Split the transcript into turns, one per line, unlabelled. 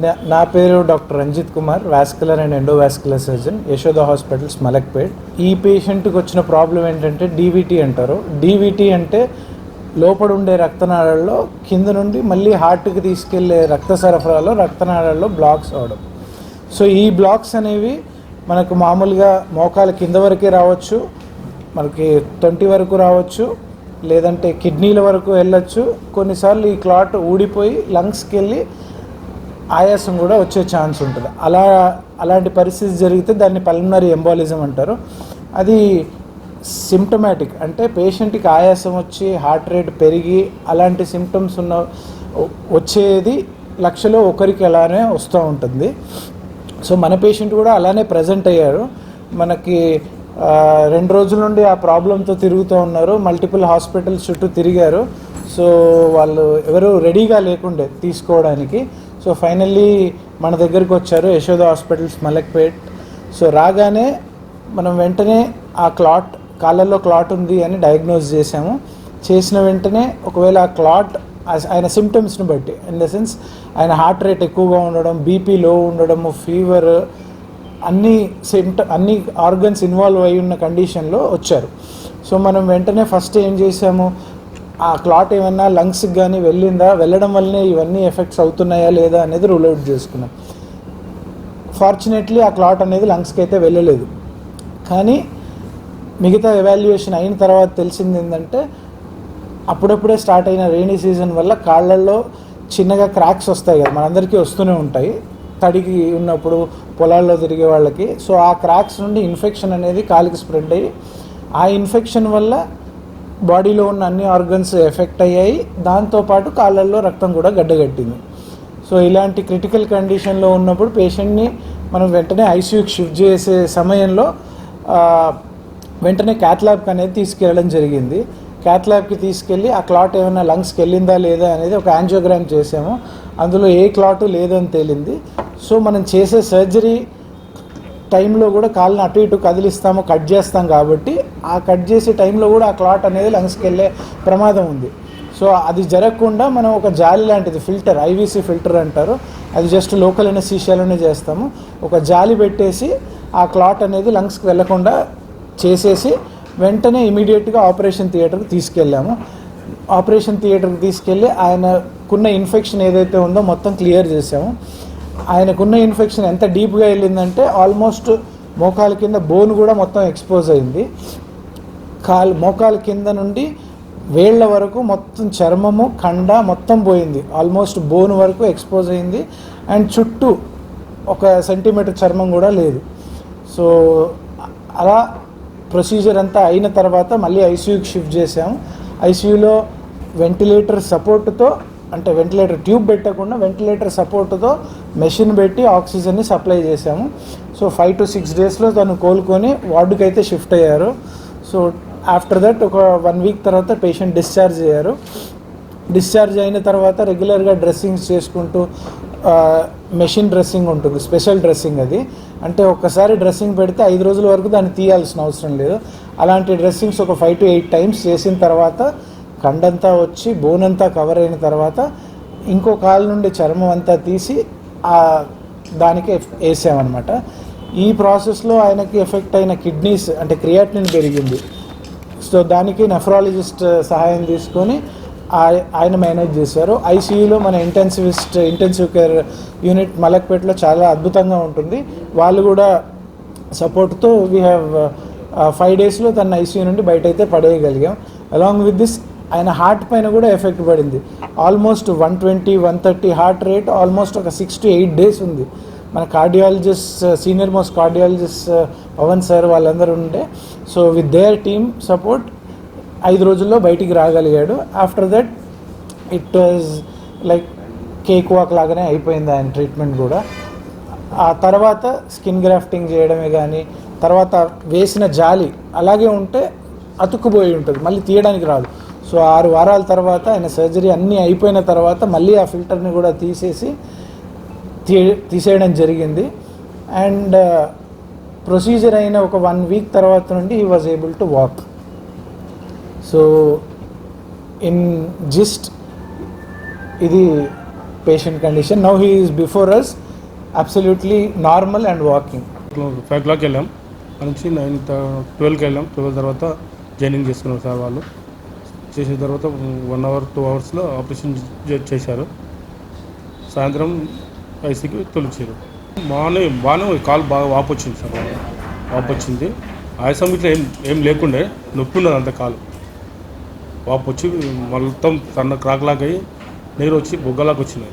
నా- నా పేరు doctor Ranjit Kumar vascular and endovascular surgeon Yashoda hospitals Malakpet. ఈ పేషెంట్కి వచ్చిన ప్రాబ్లం ఏంటంటే డీవీటీ అంటారు. డీవీటీ అంటే లోపల ఉండే రక్తనాళాల్లో కింద నుండి మళ్ళీ హార్ట్కి తీసుకెళ్ళే రక్త సరఫరాలో రక్తనాళాల్లో బ్లాక్స్ అవడం. సో ఈ బ్లాక్స్ అనేవి మనకు మామూలుగా మోకాల కింద వరకే రావచ్చు మనకి తొంటి వరకు రావచ్చు లేదంటే కిడ్నీల వరకు వెళ్ళొచ్చు. కొన్నిసార్లు ఈ క్లాట్ ఊడిపోయి లంగ్స్కి వెళ్ళి ఆయాసం కూడా వచ్చే ఛాన్స్ ఉంటుంది. అలా అలాంటి పరిస్థితి జరిగితే దాన్ని పల్మనరీ ఎంబాలిజం అంటారు. అది సిమ్టమాటిక్ అంటే పేషెంట్కి ఆయాసం వచ్చి హార్ట్ రేట్ పెరిగి అలాంటి సిమ్టమ్స్ ఉన్న వచ్చేది లక్షలో ఒకరికి అలానే వస్తూ ఉంటుంది. సో మన పేషెంట్ కూడా అలానే ప్రజెంట్ అయ్యారు. మనకి రెండు రోజుల నుండి ఆ ప్రాబ్లంతో తిరుగుతూ ఉన్నారు. మల్టిపుల్ హాస్పిటల్స్ చుట్టూ తిరిగారు. సో వాళ్ళు ఎవరు రెడీగా లేకుండే తీసుకోవడానికి. సో ఫైనల్లీ మన దగ్గరికి వచ్చారు యశోద హాస్పిటల్స్ మలక్పేట్ సో రాగానే మనం వెంటనే ఆ క్లాట్ కాళ్ళల్లో క్లాట్ ఉంది అని డయాగ్నోస్ చేసాము చేసిన వెంటనే ఒకవేళ ఆ క్లాట్ ఆయన సిమ్టమ్స్ని బట్టి ఇన్ ద సెన్స్ ఆయన హార్ట్ రేట్ ఎక్కువగా ఉండడం బీపీ లో ఉండడము ఫీవర్ అన్ని సిమ్ట అన్ని ఆర్గన్స్ ఇన్వాల్వ్ అయి ఉన్న కండిషన్లో వచ్చారు. సో మనం వెంటనే ఫస్ట్ ఏం చేసాము ఆ క్లాట్ ఏమన్నా లంగ్స్కి కానీ వెళ్ళిందా? వెళ్ళడం వల్లనే ఇవన్నీ ఎఫెక్ట్స్ అవుతున్నాయా లేదా అనేది రూల్ అవుట్ చేసుకున్నాం. ఫార్చునేట్లీ ఆ క్లాట్ అనేది లంగ్స్కి అయితే వెళ్ళలేదు. కానీ మిగతా ఎవాల్యుయేషన్ అయిన తర్వాత తెలిసింది ఏంటంటే అప్పుడప్పుడే స్టార్ట్ అయిన రెయినీ సీజన్ వల్ల కాళ్ళల్లో చిన్నగా క్రాక్స్ వస్తాయి కదా మనందరికీ వస్తూనే ఉంటాయి. తడికి ఉన్నప్పుడు పొలాల్లో తిరిగే వాళ్ళకి. సో ఆ క్రాక్స్ నుండి ఇన్ఫెక్షన్ అనేది కాలికి స్ప్రెడ్ అయ్యి ఆ ఇన్ఫెక్షన్ వల్ల బాడీలో ఉన్న అన్ని ఆర్గన్స్ ఎఫెక్ట్ అయ్యాయి. దాంతోపాటు కాళ్ళల్లో రక్తం కూడా గడ్డగట్టింది. సో ఇలాంటి క్రిటికల్ కండిషన్లో ఉన్నప్పుడు పేషెంట్ని మనం వెంటనే ఐసీయూకి షిఫ్ట్ చేసే సమయంలో వెంటనే క్యాట్లాబ్కి అనేది తీసుకెళ్ళడం జరిగింది. క్యాట్లాబ్కి తీసుకెళ్ళి ఆ క్లాట్ ఏమైనా లంగ్స్కి వెళ్ళిందా లేదా అనేది ఒక యాంజియోగ్రామ్ చేసాము. అందులో ఏ క్లాటు లేదని తేలింది. సో మనం చేసే సర్జరీ టైంలో కూడా కాళ్ళని అటు ఇటు కదిలిస్తాము కట్ చేస్తాం కాబట్టి ఆ కట్ చేసే టైంలో కూడా ఆ క్లాట్ అనేది లంగ్స్కి వెళ్ళే ప్రమాదం ఉంది. సో అది జరగకుండా మనం ఒక జాలి లాంటిది ఫిల్టర్ ఐవీసీ ఫిల్టర్ అంటారు. అది జస్ట్ లోకల్ ఎనసీషియాలోనే చేస్తాము. ఒక జాలి పెట్టేసి ఆ క్లాట్ అనేది లంగ్స్కి వెళ్ళకుండా చేసేసి వెంటనే ఇమీడియట్గా ఆపరేషన్ థియేటర్కి తీసుకెళ్ళాము. ఆపరేషన్ థియేటర్కి తీసుకెళ్ళి ఆయనకున్న ఇన్ఫెక్షన్ ఏదైతే ఉందో మొత్తం క్లియర్ చేసాము. ఆయనకున్న ఇన్ఫెక్షన్ ఎంత డీప్గా వెళ్ళిందంటే ఆల్మోస్ట్ మోకాల కింద బోన్ కూడా మొత్తం ఎక్స్పోజ్ అయింది. కాలు మోకాల కింద నుండి వేళ్ళ వరకు మొత్తం చర్మము కండ మొత్తం పోయింది. ఆల్మోస్ట్ బోన్ వరకు ఎక్స్పోజ్ అయింది. అండ్ చుట్టూ ఒక సెంటీమీటర్ చర్మం కూడా లేదు. సో అలా ప్రొసీజర్ అంతా అయిన తర్వాత మళ్ళీ ఐసీయూకి షిఫ్ట్ చేసాము ఐసీయూలో వెంటిలేటర్ సపోర్ట్తో అంటే వెంటిలేటర్ ట్యూబ్ పెట్టకుండా వెంటిలేటర్ సపోర్ట్తో మెషిన్ పెట్టి ఆక్సిజన్ని సప్లై చేసాము సో ఫైవ్ టు సిక్స్ డేస్లో తను కోలుకొని వార్డుకి అయితే షిఫ్ట్ అయ్యారు. సో ఆఫ్టర్ దట్ ఒక వన్ వీక్ తర్వాత పేషెంట్ డిశ్చార్జ్ అయ్యారు. డిశ్చార్జ్ అయిన తర్వాత రెగ్యులర్గా డ్రెస్సింగ్స్ చేసుకుంటూ మెషిన్ డ్రెస్సింగ్ ఉంటుంది స్పెషల్ డ్రెస్సింగ్ అది. అంటే ఒక్కసారి డ్రెస్సింగ్ పెడితే ఐదు రోజుల వరకు దాన్ని తీయాల్సిన అవసరం లేదు. అలాంటి డ్రెస్సింగ్స్ ఒక ఫైవ్ టు ఎయిట్ టైమ్స్ చేసిన తర్వాత కండంతా వచ్చి బోన్ అంతా కవర్ అయిన తర్వాత ఇంకో కాలు నుండి చర్మం అంతా తీసి దానికి వేసామన్నమాట. ఈ ప్రాసెస్లో ఆయనకి ఎఫెక్ట్ అయిన కిడ్నీస్ అంటే క్రియాటిన్ పెరిగింది. సో దానికి నెఫ్రాలజిస్ట్ సహాయం తీసుకొని ఆయ- ఆయన మేనేజ్ చేశారు. ఐసీయూలో మన ఇంటెన్సివిస్ట్ ఇంటెన్సివ్ కేర్ యూనిట్ మలక్పేటలో చాలా అద్భుతంగా ఉంటుంది. వాళ్ళు కూడా సపోర్ట్తో వీ హ్యావ్ ఫైవ్ డేస్లో తన ఐసీయూ నుండి బయట అయితే పడేయగలిగాం. అలాంగ్ విత్ దిస్ ఆయన హార్ట్ పైన కూడా ఎఫెక్ట్ పడింది. Almost one twenty one thirty heart rate almost ఒక సిక్స్ టు ఎయిట్ డేస్ ఉంది. మన cardiologist senior most cardiologist Pavan sir వాళ్ళందరూ ఉండే so with their team support ఐదు రోజుల్లో బయటికి రాగలిగాడు. After that it was like cake walk లాగానే అయిపోయింది ఆయన ట్రీట్మెంట్ కూడా. ఆ తర్వాత స్కిన్ గ్రాఫ్టింగ్ చేయడమే కానీ తర్వాత వేసిన జాలి అలాగే ఉంటే అతుక్కుపోయి ఉంటుంది. మళ్ళీ తీయడానికి రాదు. సో ఆరు వారాల తర్వాత ఆయన సర్జరీ అన్నీ అయిపోయిన తర్వాత మళ్ళీ ఆ ఫిల్టర్ని కూడా తీసేసి తీ తీసేయడం జరిగింది. అండ్ ప్రొసీజర్ అయిన ఒక వన్ వీక్ తర్వాత నుండి ఈ was able to walk. So in gist ఇది patient condition. Now he is before us absolutely normal and walking.
Five clock వెళ్ళాం. నుంచి నైన్ ట్వెల్వ్కి వెళ్ళాం. ట్వెల్వ్ తర్వాత జాయినింగ్ చేసుకున్నాం సార్ వాళ్ళు. చేసిన తర్వాత వన్ అవర్ టూ అవర్స్లో ఆపరేషన్ చే- చేశారు. సాయంత్రం ఐసీకి తొలిచారు. బాగానే బాగానే కాలు బాగా వాపు వచ్చింది సార్. వాపు వచ్చింది. ఆయాసం ఇట్లా ఏం ఏం లేకుండే నొప్పి ఉన్నది అంత కాలు. వాపు వచ్చి మొత్తం సన్న క్రాక్ లాగా అయ్యి నీరు వచ్చి బొగ్గలాగా వచ్చినాయి